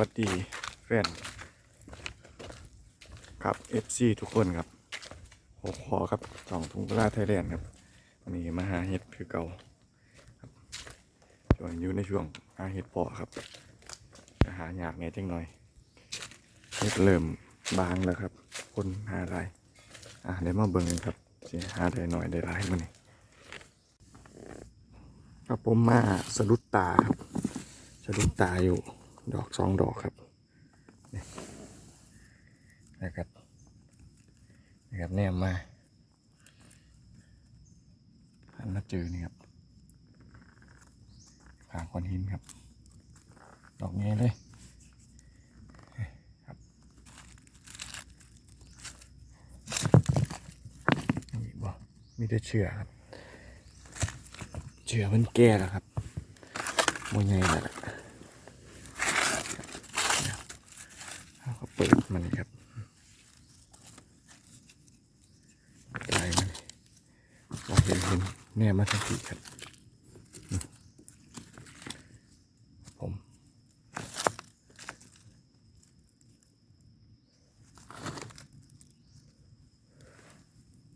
วัสดีแฟนครับ FC ทุกคนครับหกขอครับสองทุ่งกลาไทยแลนด์ครับวันนี้มาหาเห็ดคือเก่าช่วงอยู่ในช่วงหาเห็ดเพาะครับจะหาอยากไงจังหน่อยเห็ดเริ่มบางแล้วครับ คนหาได้อะเดี๋ยวมาเบิ่งกันครับสิหาได้หน่อยได้หลายมันนี่ครับผมมาสะดุดตาครับสะดุดตาอยู่ ดอกสองดอกครับนะครับนะครับแนมมาหันมาเจอนี่ครับขางก้อนหินครับ ดอกนี้เลยครับมีบ่มีแต่เชื่อครับเชื่อมันแก่แล้วครับโมใหญ่แล้วล่ะ เขาก็เปิด มันครับลายมันเราเห็นเห็นแน่มาทันทีครับผม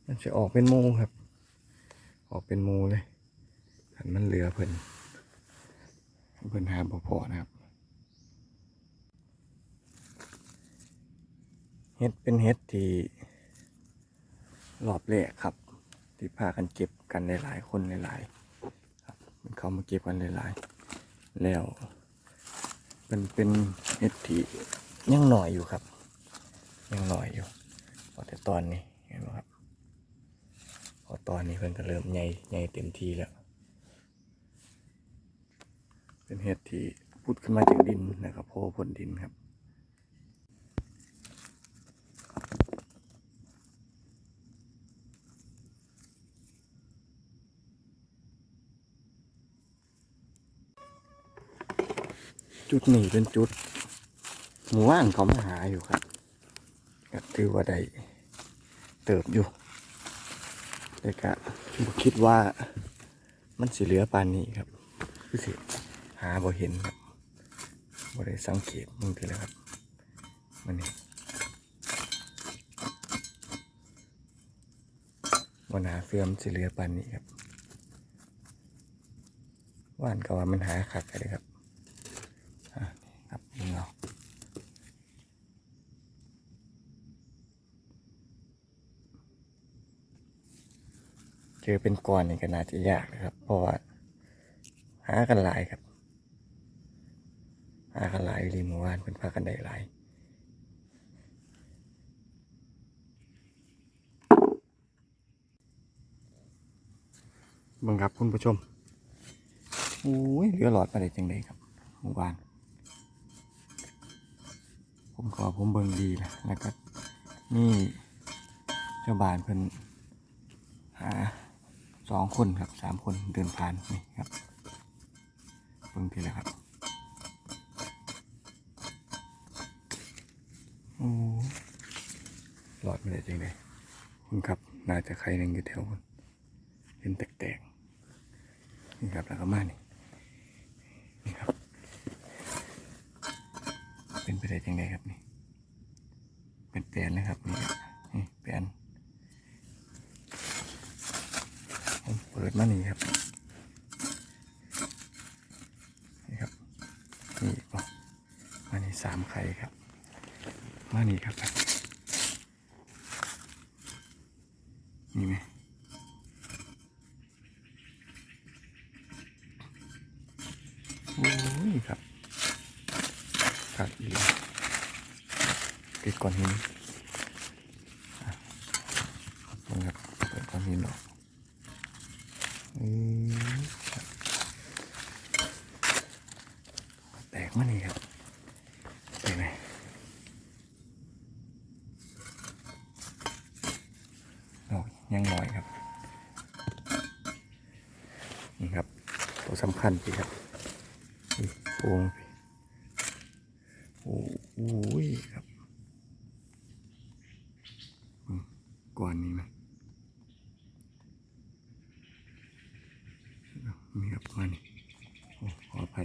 มันจะออกเป็นหมูครับ ออกเป็นหมูเลยหันมันเหลือเพิ่นเพิ่นหาบ่พอนะครับ เฮ็ดเป็นเฮ็ดที่รอบแรกครับ ที่พากันเก็บกันหลายๆคนหลายๆครับมันเขามาเก็บกันหลายๆแล้วมันเป็นเฮ็ดที่ยังหน่อยอยู่ครับ ยังหน่อยอยู่พอแต่ตอนนี้เห็นไหมครับพอตอนนี้เพิ่นก็เริ่มใหญ่ใหญ่เต็มที่แล้ว เป็นเห็ดที่พุดขึ้นมาจากดินนะครับโผล่พ้นดินครับ จุดนี้เป็นจุดหมู่บ้านเขามาหาอยู่ครับก็ถือว่าได้เติบอยู่แต่ก็บ่คิดว่ามันสิเหลือปานนี้ครับคือสิหาบ่เห็นครับบ่ได้สังเกตมึงทีแล้วครับมันนี่วันหาเฟือมสิเหลือปานนี้ครับว่านก็ว่ามันหาขัดกันเลยครับ อะนี่ครับยิงเอาเจ อเป็นก้อนนี่ก็น่าจะยากนะครับ เพราะว่าหากันหลายครับ หากันหลายรีหมู่บ้านเป็นพากันได้หลายบังครับคุณผู้ชมโอ้ยเหลือหลอดมาได้จังไดครับหมู่บ้าน ผมขอผมเบิ่งดีนะแล้วก็นี่เจ้าบ้านเพิ่นหา สองคนครับสามคนเดินผ่านนี่ครับเบิ่งทีละครับโอ้หลอดไม่ได้จริงเลยคุณครับน่าจะใครหนึ่งอยู่แถวคุณเป็นแตกๆนี่ครับแล้วก็มานี่นี่ครับ เป็นไปได้จริงไดครับนี่เป็นแปลนนะครับนี่ครับนี่แปลนผม เปิดมานี่ครับ นี่ครับ นี่อีกบ่มานี่สามไข่ครับ มานี่ครับนี่ไหมโอ้ยครับครับอีกติดก้อนหินอะลงครับเปิดก้อนหินออกอืมครับ แตกมานี่ครับเห็นไหมดอกยังน้อยครับ นี่ครับ ตัวสำคัญพี่ครับโป่งโอ้โหครับก่อนนี้ไหม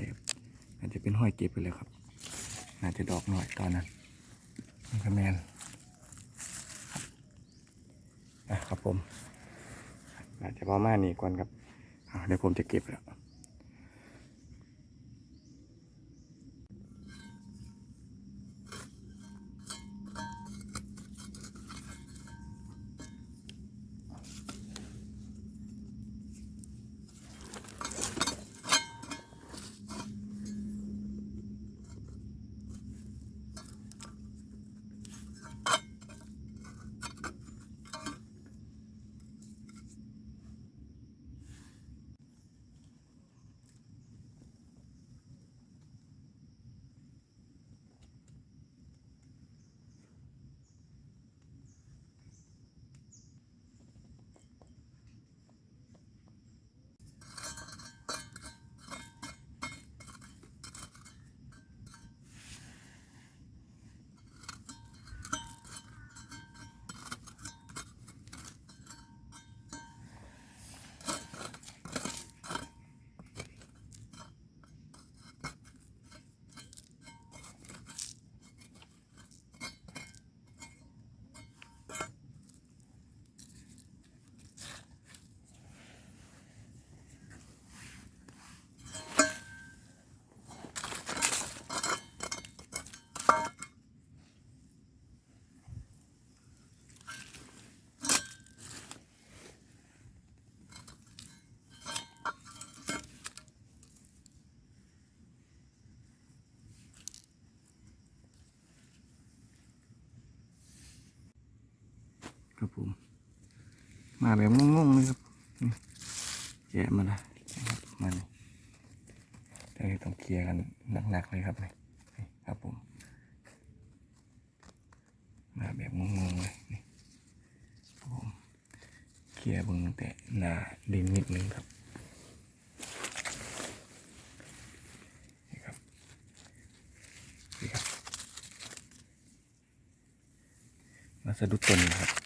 นี่อาจจะเป็นห้อยเก็บไปเลยครับอาจจะดอกหน่อยตอนนั้นมันก็แมนอะครับผมอาจจะประมาณนี้ก่อนครับเดี๋ยวผมจะเก็บแล้ว ครับผม มาแบบงงๆเลยครับนี่แกะมาละนะครับมานี่เดี๋ยวต้องเคลียร์กันหนักๆเลยครับนี่นี่ครับผม มาแบบงงๆเลยนี่ครับผมเคลียร์บึงแต่หน้าดินนิดนึงครับนี่ครับนี่ครับมาสะดุดต้นนะครับ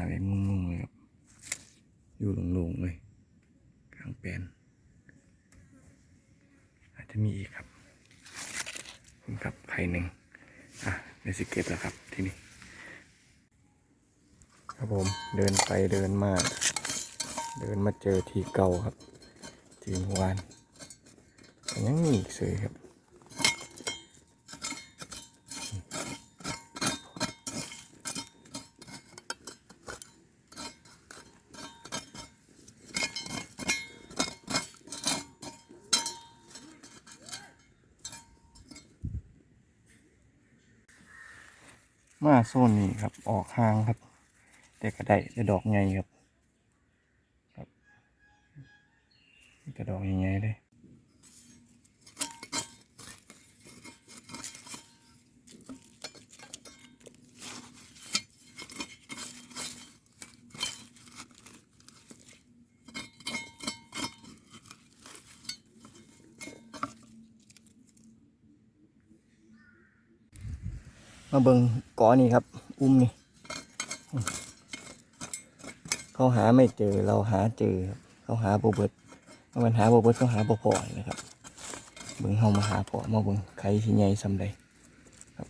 มาแบบงงๆเลยครับ อยู่หลงๆเลยกลางแปลนอาจจะมีอีกครับคุณครับไข่หนึ่งอะเดสิเก็บแล้วครับที่นี่ครับผมเดินไปเดินมา เดินมาเจอทีเก่าครับทีเมื่อวานยังมีอีกเลยครับ มาโซนนี้ครับ ออกห่างครับ แต่ก็ได้แต่ดอกใหญ่ครับครับแต่ดอกใหญ่ๆเลยมาเบิง ก้อนี่ครับ อุ้มนี่เขาหาไม่เจอเราหาเจอครับเขาหาโบเบิดเมื่อมันหาโบเบิดเขาหาโบพอเลยครับเบิ่งเฮามาหาพอมาเบิ่งไข่ที่ใหญ่สำใดครับ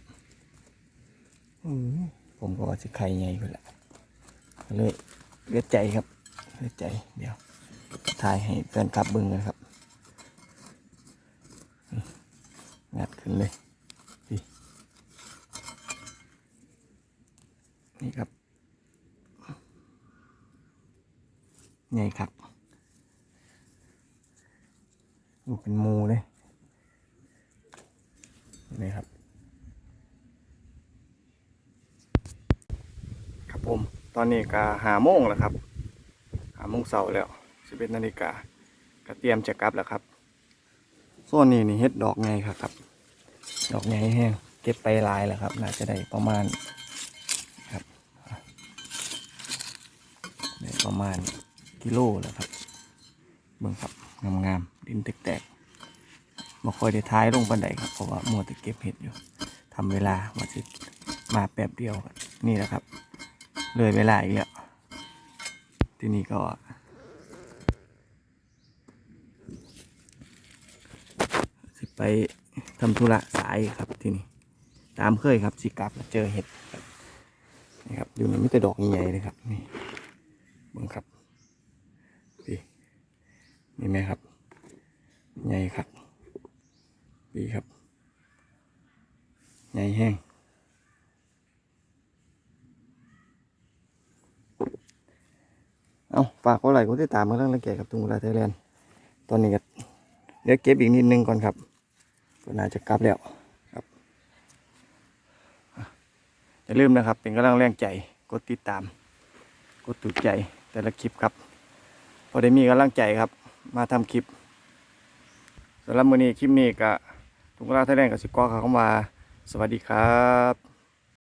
ผมก็ว่าสิไข่ใหญ่ไปละเลยเลือดใจครับเลือดใจเดี๋ยวถ่ายให้แฟนคลับเบิ่งกันครับงัดขึ้นเลยนี่ นี่ครับใหญ่ครับดูเป็นมูเลยนี่ครับ ครับผมตอนนี้ก็หาโมงแล้วครับหาโมงเสาร์แล้วสิบเอ็ดนาฬิกาก็เตรียมจะกลับแล้วครับส่วนนี้นี่เฮ็ดดอกไงครับครับ ดอกไงแห้งเก็บไปลายแล้วครับ น่าจะได้ประมาณครับได้ ประมาณกิโลแล้วครับ เบิ่งครับงามๆดินแตกๆมาคอยได้ท้ายลงบันไดครับเพราะว่ามัวแต่เก็บเห็ดอยู่ทำเวลาว่าจะมาแป๊บเดียวนี่แหละครับ เลยเวลาอีกแล้วที่นี่ก็ไปทำธุระสายครับที่นี่ตามเคยครับสิกลับมาเจอเห็ดนี่ครับอยู่ในมีแต่ดอกใหญ่ๆเลยครับนี่ บิ่งครับพี่นี่ไหมครับใหญ่ครับดีครับใหญ่แห้งเอาฝากเขาไหลค์กดติดตามมาเรื่องละเกียดกับตุงเวลาไทยแลนด์ตอนนี้ก็เดี๋ยวเก็บอีกนิดนึงก่อนครับก็น่าจะกลับแล้วครับอะอย่าลืมนะครับ เป็นกำลังแรงใจกดติดตาม กดถูกใจ แต่ละคลิปครับ พอได้มีกำลังใจครับ มาทำคลิปสำหรับมื้อนี้คลิปนี้ก็ทุกคนไทยแลนด์กับสิกอเข้ามา สวัสดีครับ